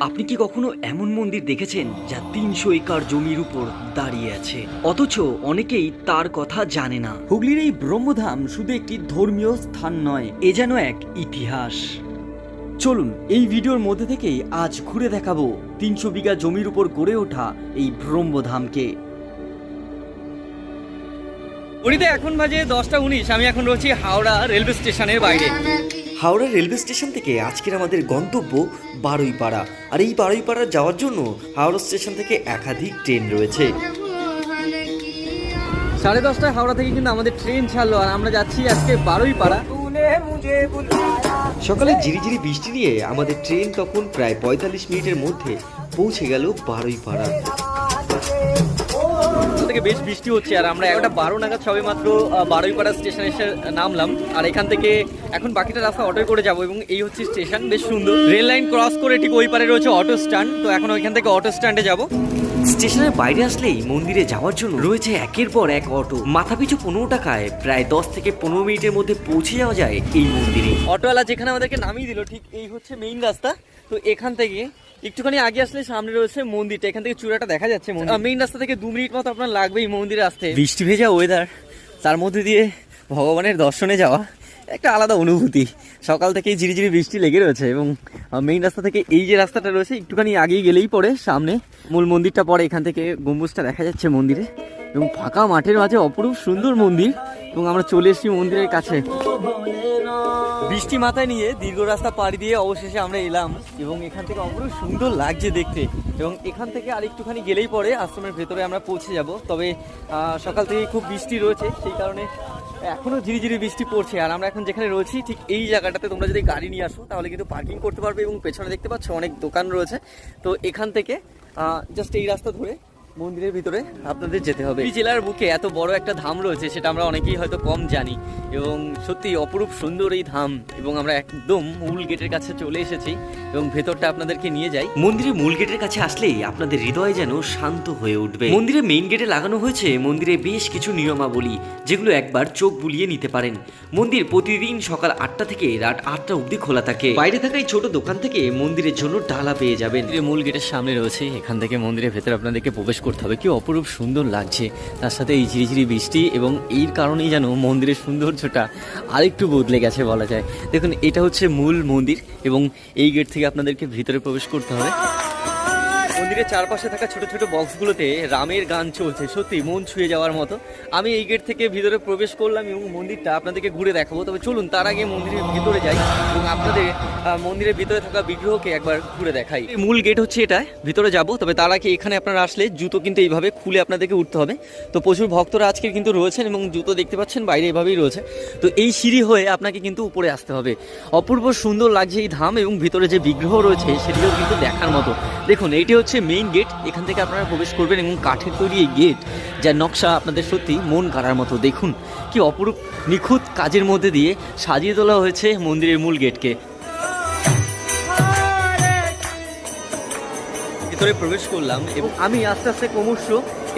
আপনি কি কখনো এমন মন্দির দেখেছেন যা তিনশো একর জমির উপর দাঁড়িয়ে আছে? অথচ অনেকেই তার কথা জানে না। হুগলির এই ব্রহ্মধাম শুধু একটি ধর্মীয় স্থান নয় এ যেন এক ইতিহাস। চলুন এই ভিডিওর মধ্যে থেকেই আজ ঘুরে দেখাবো তিনশো বিঘা জমির উপর গড়ে ওঠা এই ব্রহ্মধামকে। ঘড়িতে এখন বাজে দশটা উনিশ আমি এখন রয়েছি হাওড়া রেলওয়ে স্টেশনের বাইরে। হাওড়া রেলওয়ে স্টেশন থেকে আজকের আমাদের গন্তব্য বারুইপাড়া। আর এই বারুইপাড়া যাওয়ার জন্য হাওড়া স্টেশন থেকে একাধিক ট্রেন রয়েছে। সাড়ে দশটায় হাওড়া থেকে কিন্তু আমাদের ট্রেন ছাড়লো আর আমরা যাচ্ছি আজকে বারোই পাড়া সকালে ঝিরিঝিরি বৃষ্টি নিয়ে আমাদের ট্রেন তখন প্রায় পঁয়তাল্লিশ মিনিটের মধ্যে পৌঁছে গেল বারুইপাড়া। থেকে বেশ বৃষ্টি হচ্ছে আর আমরা একটা বারো নাগাদ সবে মাত্র বারোইপাড়া স্টেশনে এসে নামলাম। আর এখান থেকে এখন বাকিটা রাস্তা অটোয় করে যাব এবং এই হচ্ছে স্টেশন, বেশ সুন্দর। রেল লাইন ক্রস করে ঠিক ওই পারে রয়েছে অটো স্ট্যান্ড তো এখন ওইখান থেকে অটো স্ট্যান্ডে যাব। স্টেশনের বাইরে আসলেই মন্দিরে যাওয়ার জন্য রয়েছে একের পর এক অটো। মাথাপিছু পনেরো টাকায় প্রায় দশ থেকে পনেরো মিনিটের মধ্যে পৌঁছে যাওয়া যায় এই মন্দিরে। অটোওয়ালা যেখানে আমাদেরকে নামিয়ে দিল, ঠিক এই হচ্ছে মেইন রাস্তা। তো এখান থেকে একটুখানি আগে আসলে সামনে রয়েছে মন্দিরটা। এখান থেকে চূড়াটা দেখা যাচ্ছে মেইন রাস্তা থেকে দু মিনিট মতো আপনার লাগবে এই মন্দিরে আসতে। বৃষ্টি ভেজা ওয়েদার তার মধ্যে দিয়ে ভগবানের দর্শনে যাওয়া। একটা আলাদা অনুভূতি। সকাল থেকেই ঝিরিঝিরি বৃষ্টি লেগে রয়েছে এবং মেইন রাস্তা থেকে এই যে রাস্তাটা রয়েছে, একটুখানি আগেই গেলেই পরে সামনে মূল মন্দিরটা পরে এখান থেকে গম্বুজটা দেখা যাচ্ছে মন্দিরে। এবং ফাঁকা মাঠের মাঝে অপরূপ সুন্দর মন্দির, এবং আমরা চলে এসেছি মন্দিরের কাছে। বৃষ্টি মাথায় নিয়ে দীর্ঘ রাস্তা পাড়ি দিয়ে অবশেষে আমরা এলাম, এবং এখান থেকে অপরূপ সুন্দর লাগছে দেখতে। এবং এখান থেকে আর একটুখানি গেলেই পরে, আশ্রমের ভেতরে আমরা পৌঁছে যাব। তবে সকাল থেকে খুব বৃষ্টি রয়েছে, সেই কারণে এখনও ঝিরিঝিরি বৃষ্টি পড়ছে আর আমরা এখন যেখানে রয়েছি, ঠিক এই জায়গাটাতে তোমরা যদি গাড়ি নিয়ে আসো, তাহলে কিন্তু পার্কিং করতে পারবে এবং পেছনে দেখতে পাচ্ছ অনেক দোকান রয়েছে। তো এখান থেকে জাস্ট এই রাস্তা ধরে মন্দিরের ভিতরে আপনাদের যেতে হবে। এই জেলার বুকে এত বড় একটা ধাম রয়েছে সেটা আমরা অনেকেই হয়তো কম জানি। এবং সত্যি অপরূপ সুন্দর এই ধাম এবং আমরা একদম মূল গেটের কাছে চলে এসেছি এবং ভেতরটা আপনাদেরকে নিয়ে যাই। মন্দিরের মূল গেটের কাছে আসলেই আপনাদের হৃদয় যেন শান্ত হয়ে উঠবে। মন্দিরের মেইন গেটে লাগানো হয়েছে মন্দিরে বেশ কিছু নিয়মাবলী যেগুলো একবার চোখ বুলিয়ে নিতে পারেন। মন্দির প্রতিদিন সকাল আটটা থেকে রাত আটটা অবধি খোলা থাকে। বাইরে থাকা এই ছোট দোকান থেকে মন্দিরের জন্য ডালা পেয়ে যাবেন। মূল গেটের সামনে রয়েছে এখান থেকে মন্দিরের ভেতরে আপনাদেরকে প্রবেশ করতে হবে। কি অপরূপ সুন্দর লাগছে। তার সাথে এই ঝিরিঝিরি বৃষ্টি এবং এর কারণেই যেন মন্দিরের সৌন্দর্যটা আরেকটু বদলে গেছে বলা যায়। দেখুন, এটা হচ্ছে মূল মন্দির এবং এই গেট থেকে আপনাদেরকে ভিতরে প্রবেশ করতে হবে। মন্দিরের চারপাশে থাকা ছোট ছোট বক্সগুলোতে রামের গান চলছে। সত্যি, মন ছুঁয়ে যাওয়ার মতো। আমি এই গেট থেকে ভিতরে প্রবেশ করলাম এবং মন্দিরটা আপনাদেরকে ঘুরে দেখাবো। তবে চলুন, তার আগে মন্দিরের ভিতরে যাই এবং আপনাদের মন্দিরের ভিতরে থাকা বিগ্রহকে একবার ঘুরে দেখাই। মূল গেট হচ্ছে এটা, ভিতরে যাব। তবে তার আগে এখানে আপনারা আসলে জুতো কিন্তু এইভাবে খুলে আপনাদেরকে উঠতে হবে। তো প্রচুর ভক্তরা আজকে কিন্তু রয়েছেন এবং জুতো দেখতে পাচ্ছেন, বাইরে এভাবেই রয়েছে। তো এই সিঁড়ি হয়ে আপনাকে কিন্তু উপরে আসতে হবে। অপূর্ব সুন্দর লাগছে এই ধাম এবং ভিতরে যে বিগ্রহ রয়েছে সেটিও কিন্তু দেখার মতো। দেখুন এইটি হচ্ছে মেইন গেট এখান থেকে আপনারা প্রবেশ করবেন এবং কাঠের তৈরি এই গেট যার নকশা আপনাদের সত্যি মন কাড়ার মতো। দেখুন, কি অপরূপ, নিখুঁত কাজের মধ্যে দিয়ে সাজিয়ে তোলা হয়েছে মন্দিরের মূল গেটকে ভিতরে প্রবেশ করলাম এবং আমি আস্তে আস্তে ক্রমশ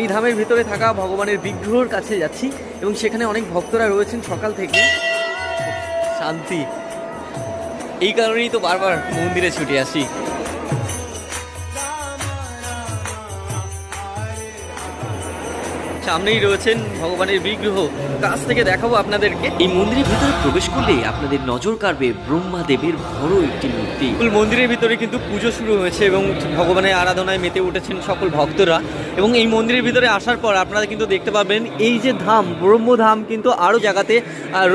এই ধামের ভিতরে থাকা ভগবানের বিগ্রহর কাছে যাচ্ছি এবং সেখানে অনেক ভক্তরা রয়েছেন সকাল থেকে। শান্তি। এই কারণেই তো বারবার মন্দিরে ছুটে আসি। সামনেই রয়েছেন ভগবানের বিগ্রহ। কাছ থেকে দেখাবো আপনাদেরকে। এই মন্দিরের ভিতরে প্রবেশ করলে আপনাদের নজর কাড়বে ব্রহ্মাদেবের বড় একটি মূর্তি। মন্দিরের ভিতরে কিন্তু পুজো শুরু হয়েছে এবং ভগবানের আরাধনায় মেতে উঠেছেন সকল ভক্তরা। এবং এই মন্দিরের ভিতরে আসার পর আপনারা কিন্তু দেখতে পাবেন এই যে ধাম ব্রহ্মধাম কিন্তু আরও জায়গাতে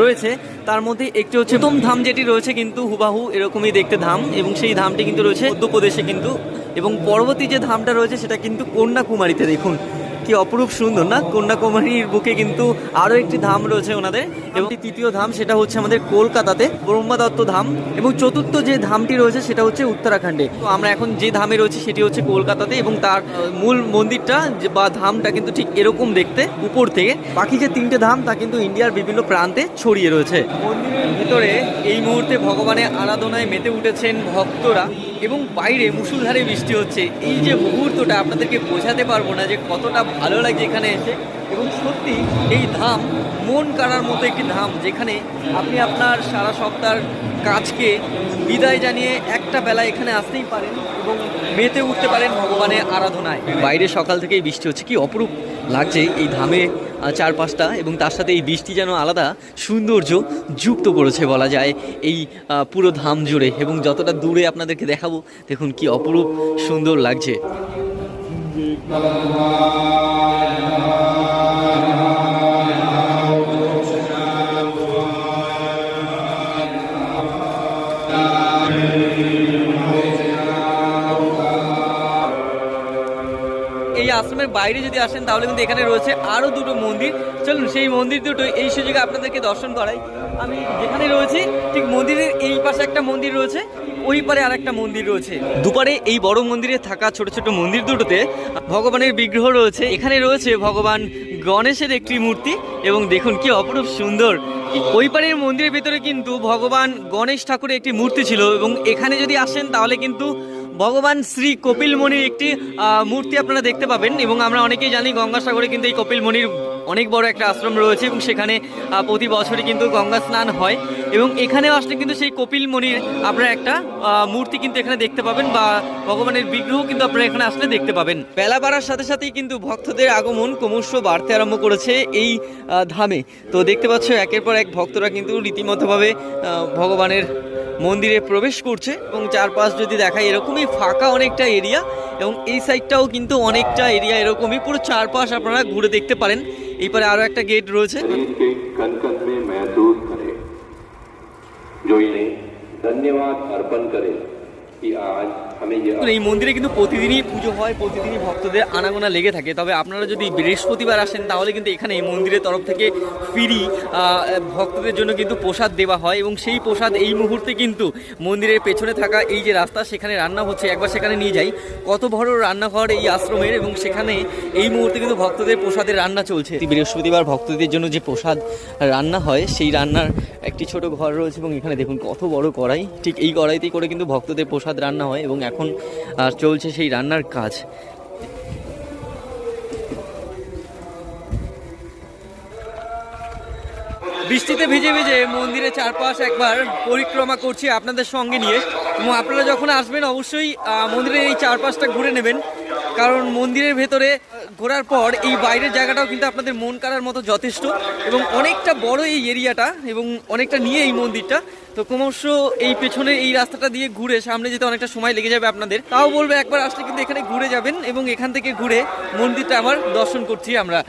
রয়েছে। তার মধ্যে একটি হচ্ছে প্রথম ধাম যেটি রয়েছে কিন্তু হুবাহু এরকমই দেখতে ধাম এবং সেই ধামটি কিন্তু রয়েছে মধ্যপ্রদেশে কিন্তু। এবং পরবর্তী যে ধামটা রয়েছে সেটা কিন্তু কন্যাকুমারীতে দেখুন। কি অপরূপ সুন্দর, না? কন্যাকুমারীর বুকে কিন্তু আরও একটি ধাম রয়েছে ওনাদের। এবং তৃতীয় ধাম, সেটা হচ্ছে আমাদের কলকাতাতে, ব্রহ্মাদত্ত ধাম। এবং চতুর্থ যে ধামটি রয়েছে, সেটা হচ্ছে উত্তরাখণ্ডে। তো আমরা এখন যে ধামে রয়েছে, সেটি হচ্ছে কলকাতাতে এবং তার মূল মন্দিরটা বা ধামটা কিন্তু ঠিক এরকম দেখতে, উপর থেকে। বাকি যে তিনটে ধাম, তা কিন্তু ইন্ডিয়ার বিভিন্ন প্রান্তে ছড়িয়ে রয়েছে। মন্দিরের ভিতরে এই মুহূর্তে ভগবানের আরাধনায় মেতে উঠেছেন ভক্তরা। এবং বাইরে মুসুলধারে বৃষ্টি হচ্ছে। এই যে মুহূর্তটা আপনাদেরকে বোঝাতে পারব না যে কতটা ভালো লাগছে এখানে এসে। এবং সত্যি এই ধাম মন কাড়ার মতো একটি ধাম, যেখানে আপনি আপনার সারা সপ্তাহের কাজকে বিদায় জানিয়ে একটা বেলা এখানে আসতেই পারেন এবং মেতে উঠতে পারেন ভগবানের আরাধনায়। বাইরে সকাল থেকেই বৃষ্টি হচ্ছে। কি অপরূপ লাগছে এই ধামে আহ, পাঁচটা এবং তার সাথে এই বৃষ্টি যেন আলাদা সৌন্দর্য যুক্ত করেছে বলা যায় এই পুরো ধাম জুড়ে। এবং যতটা দূরে আপনাদেরকে দেখাবো দেখুন কি অপরূপ সুন্দর লাগছে। এই বাইরে যদি আসেন, তাহলে কিন্তু এখানে রয়েছে আরও দুটো মন্দির। চলুন, সেই মন্দির দুটো এই সুযোগে আপনাদেরকে দর্শন করাই। আমি যেখানে রয়েছি, ঠিক মন্দিরের এই পাশে একটা মন্দির রয়েছে, ওই পারে আর একটা মন্দির রয়েছে। দুপারে এই বড় মন্দিরে থাকা ছোট ছোট মন্দির দুটোতে ভগবানের বিগ্রহ রয়েছে। এখানে রয়েছে ভগবান গণেশের একটি মূর্তি, এবং দেখুন কি অপরূপ সুন্দর। ওই পারের মন্দিরের ভেতরে কিন্তু ভগবান গণেশ ঠাকুরের একটি মূর্তি ছিল, এবং এখানে যদি আসেন, তাহলে কিন্তু ভগবান শ্রী কপিল মণির একটি মূর্তি আপনারা দেখতে পাবেন এবং আমরা অনেকেই জানি গঙ্গাসাগরে কিন্তু এই কপিল মণির অনেক বড় একটা আশ্রম রয়েছে এবং সেখানে প্রতি বছরই কিন্তু গঙ্গা স্নান হয় এবং এখানেও আসলে কিন্তু সেই কপিল মণির আপনারা একটা মূর্তি কিন্তু এখানে দেখতে পাবেন বা ভগবানের বিগ্রহ কিন্তু আপনারা এখানে আসলে দেখতে পাবেন। বেলা বাড়ার সাথে সাথেই কিন্তু ভক্তদের আগমন ক্রমশ বাড়তে আরম্ভ করেছে এই ধামে। তো দেখতে পাচ্ছ একের পর এক ভক্তরা কিন্তু রীতিমতোভাবে ভগবানের মন্দিরে প্রবেশ করছে এবং চারপাশ যদি দেখায় এরকমই ফাঁকা অনেকটা এরিয়া এবং এই সাইডটাও কিন্তু অনেকটা এরিয়া এরকমই। পুরো চারপাশ আপনারা ঘুরে দেখতে পারেন। এইপারে আরও একটা গেট রয়েছে। ধন্যবাদ অর্পণ করে। এই মন্দিরে কিন্তু প্রতিদিনই পুজো হয় প্রতিদিনই ভক্তদের আনাগোনা লেগে থাকে। তবে আপনারা যদি বৃহস্পতিবার আসেন তাহলে কিন্তু এখানে এই মন্দিরের তরফ থেকে ফিরি ভক্তদের জন্য কিন্তু প্রসাদ দেওয়া হয় এবং সেই প্রসাদ এই মুহূর্তে কিন্তু মন্দিরের পেছনে থাকা এই যে রাস্তা সেখানে রান্না হচ্ছে। একবার সেখানে নিয়ে যাই। কত বড় রান্নাঘর এই আশ্রমের এবং সেখানে এই মুহূর্তে কিন্তু ভক্তদের প্রসাদের রান্না চলছে। বৃহস্পতিবার ভক্তদের জন্য যে প্রসাদ রান্না হয় সেই রান্নার একটি ছোট ঘর রয়েছে এবং এখানে দেখুন কত বড় কড়াই। ঠিক এই কড়াইতেই করে কিন্তু ভক্তদের প্রসাদ রান্না হয় এবং এখন চলছে সেই রান্নার কাজ। বৃষ্টিতে ভিজে ভিজে মন্দিরের চারপাশ একবার পরিক্রমা করছি আপনাদের সঙ্গে নিয়ে। এবং আপনারা যখন আসবেন, অবশ্যই মন্দিরের এই চারপাশটা ঘুরে নেবেন। কারণ মন্দিরের ভেতরে ঘোরার পর এই বাইরের জায়গাটাও কিন্তু আপনাদের মন কাড়ার মতো যথেষ্ট এবং অনেকটা বড় এই এরিয়াটা এবং অনেকটা নিয়ে এই মন্দিরটা। তো ক্রমশ এই পেছনে এই রাস্তাটা দিয়ে ঘুরে সামনে যেতে অনেকটা সময় লেগে যাবে আপনাদের। তাও বলব একবার আসলে কিন্তু এখানে ঘুরে যাবেন এবং এখান থেকে ঘুরে মন্দিরটা আবার দর্শন করছি আমরা।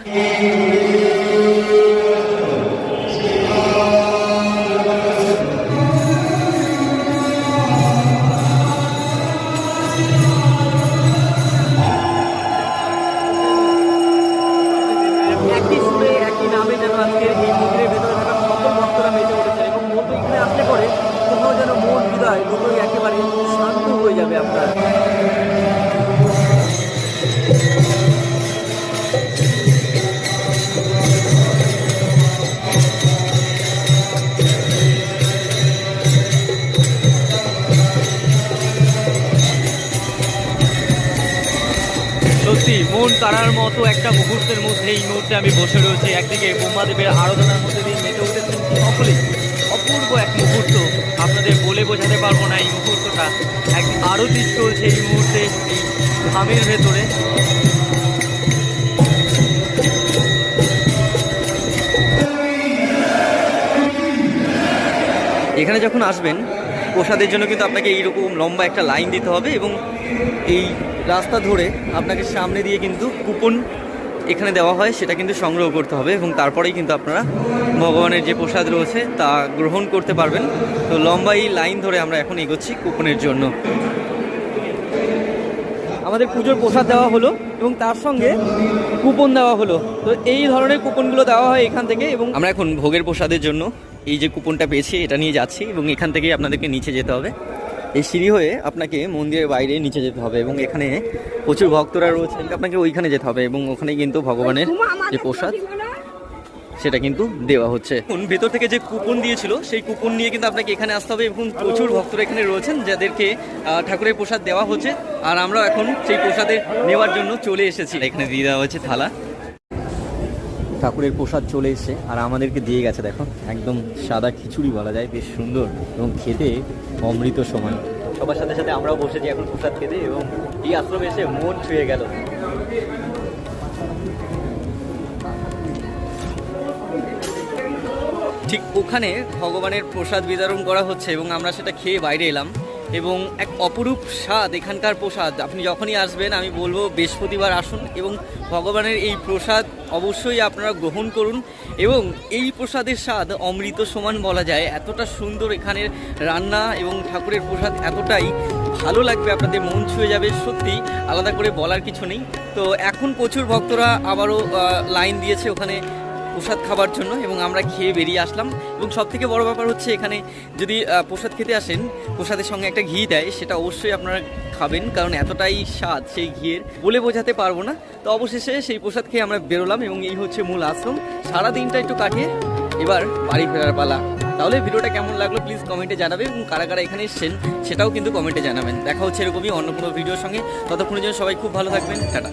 সত্যি মন তারার মতো একটা মুহূর্তের মধ্যে এই মুহূর্তে আমি বসে রয়েছি। একদিকে ব্রহ্মাদেবের আরাধনার মধ্যে দিয়ে মেতে উঠেছেন সকলেই। অপূর্ব এক মুহূর্ত আপনাদের বলে বোঝাতে পারব না এই মুহূর্তটা। এক আরতি চলছে এই মুহূর্তে এই ধামের ভেতরে। এখানে যখন আসবেন, প্রসাদের জন্য কিন্তু আপনাকে এইরকম লম্বা একটা লাইন দিতে হবে এবং এই রাস্তা ধরে আপনাকে সামনে দিয়ে কিন্তু কুপন এখানে দেওয়া হয়, সেটা কিন্তু সংগ্রহ করতে হবে এবং তারপরেই কিন্তু আপনারা ভগবানের যে প্রসাদ রয়েছে তা গ্রহণ করতে পারবেন। তো লম্বা এই লাইন ধরে আমরা এখন এগোচ্ছি কুপনের জন্য। আমাদের পুজোর প্রসাদ দেওয়া হলো এবং তার সঙ্গে কুপন দেওয়া হলো। তো এই ধরনের কুপনগুলো দেওয়া হয় এখান থেকে এবং আমরা এখন ভোগের প্রসাদের জন্য এই যে কুপনটা পেয়েছি, এটা নিয়ে যাচ্ছি এবং এখান থেকেই আপনাদেরকে নিচে যেতে হবে। এই সিঁড়ি হয়ে আপনাকে মন্দিরের বাইরে নিচে যেতে হবে এবং এখানে প্রচুর ভক্তরা রয়েছেন আপনাকে ওইখানে যেতে হবে এবং ওখানে কিন্তু ভগবানের যে প্রসাদ সেটা কিন্তু দেওয়া হচ্ছে। ভেতর থেকে যে কুপন দিয়েছিল সেই কুপন নিয়ে কিন্তু আপনাকে এখানে আসতে হবে এবং প্রচুর ভক্তরা এখানে রয়েছেন যাদেরকে ঠাকুরের প্রসাদ দেওয়া হচ্ছে। আর আমরা এখন সেই প্রসাদে নেওয়ার জন্য চলে এসেছি। এখানে দিয়ে দেওয়া হচ্ছে থালা। ঠাকুরের প্রসাদ চলে এসেছে, আর আমাদেরকে দিয়ে গেছে, দেখো, একদম সাদা খিচুড়ি বলা যায়, বেশ সুন্দর এবং খেতে অমৃত সমান সবার সাথে সাথে আমরাও বসেছি এখন প্রসাদ খেতে এবং এই আশ্রমে এসে মন ছুঁয়ে গেল। ঠিক ওখানে ভগবানের প্রসাদ বিতরণ করা হচ্ছে এবং আমরা সেটা খেয়ে বাইরে এলাম। এবং এক অপরূপ স্বাদ, এখানকার প্রসাদ। আপনি যখনই আসবেন, আমি বলব বৃহস্পতিবার আসুন এবং ভগবানের এই প্রসাদ অবশ্যই আপনারা গ্রহণ করুন এবং এই প্রসাদের স্বাদ অমৃত সমান বলা যায়। এতটা সুন্দর এখানের রান্না এবং ঠাকুরের প্রসাদ এতটাই ভালো লাগবে, আপনাদের মন ছুঁয়ে যাবে সত্যি। আলাদা করে বলার কিছু নেই। তো এখন প্রচুর ভক্তরা আবারও লাইন দিয়েছে ওখানে। প্রসাদ খাবার জন্য এবং আমরা খেয়ে বেরিয়ে আসলাম। এবং সব থেকে বড় ব্যাপার হচ্ছে এখানে যদি প্রসাদ খেতে আসেন, প্রসাদের সঙ্গে একটা ঘি দেয়, সেটা অবশ্যই আপনারা খাবেন, কারণ এতটাই স্বাদ সেই ঘিয়ের। বলে বোঝাতে পারব না, তো অবশেষে সেই প্রসাদ খেয়ে আমরা বেরোলাম এবং এই হচ্ছে মূল আশ্রম। সারা দিনটা একটু কাটিয়ে এবার বাড়ি ফেরার পালা। তাহলে ভিডিওটা কেমন লাগল প্লিজ কমেন্টে জানাবে এবং কারা কারা এখানে এসছেন সেটাও কিন্তু কমেন্টে জানাবেন। দেখা হচ্ছে এরকমই অন্য কোনো ভিডিওর সঙ্গে। ততক্ষণের জন্য সবাই খুব ভালো থাকবেন। টাটা।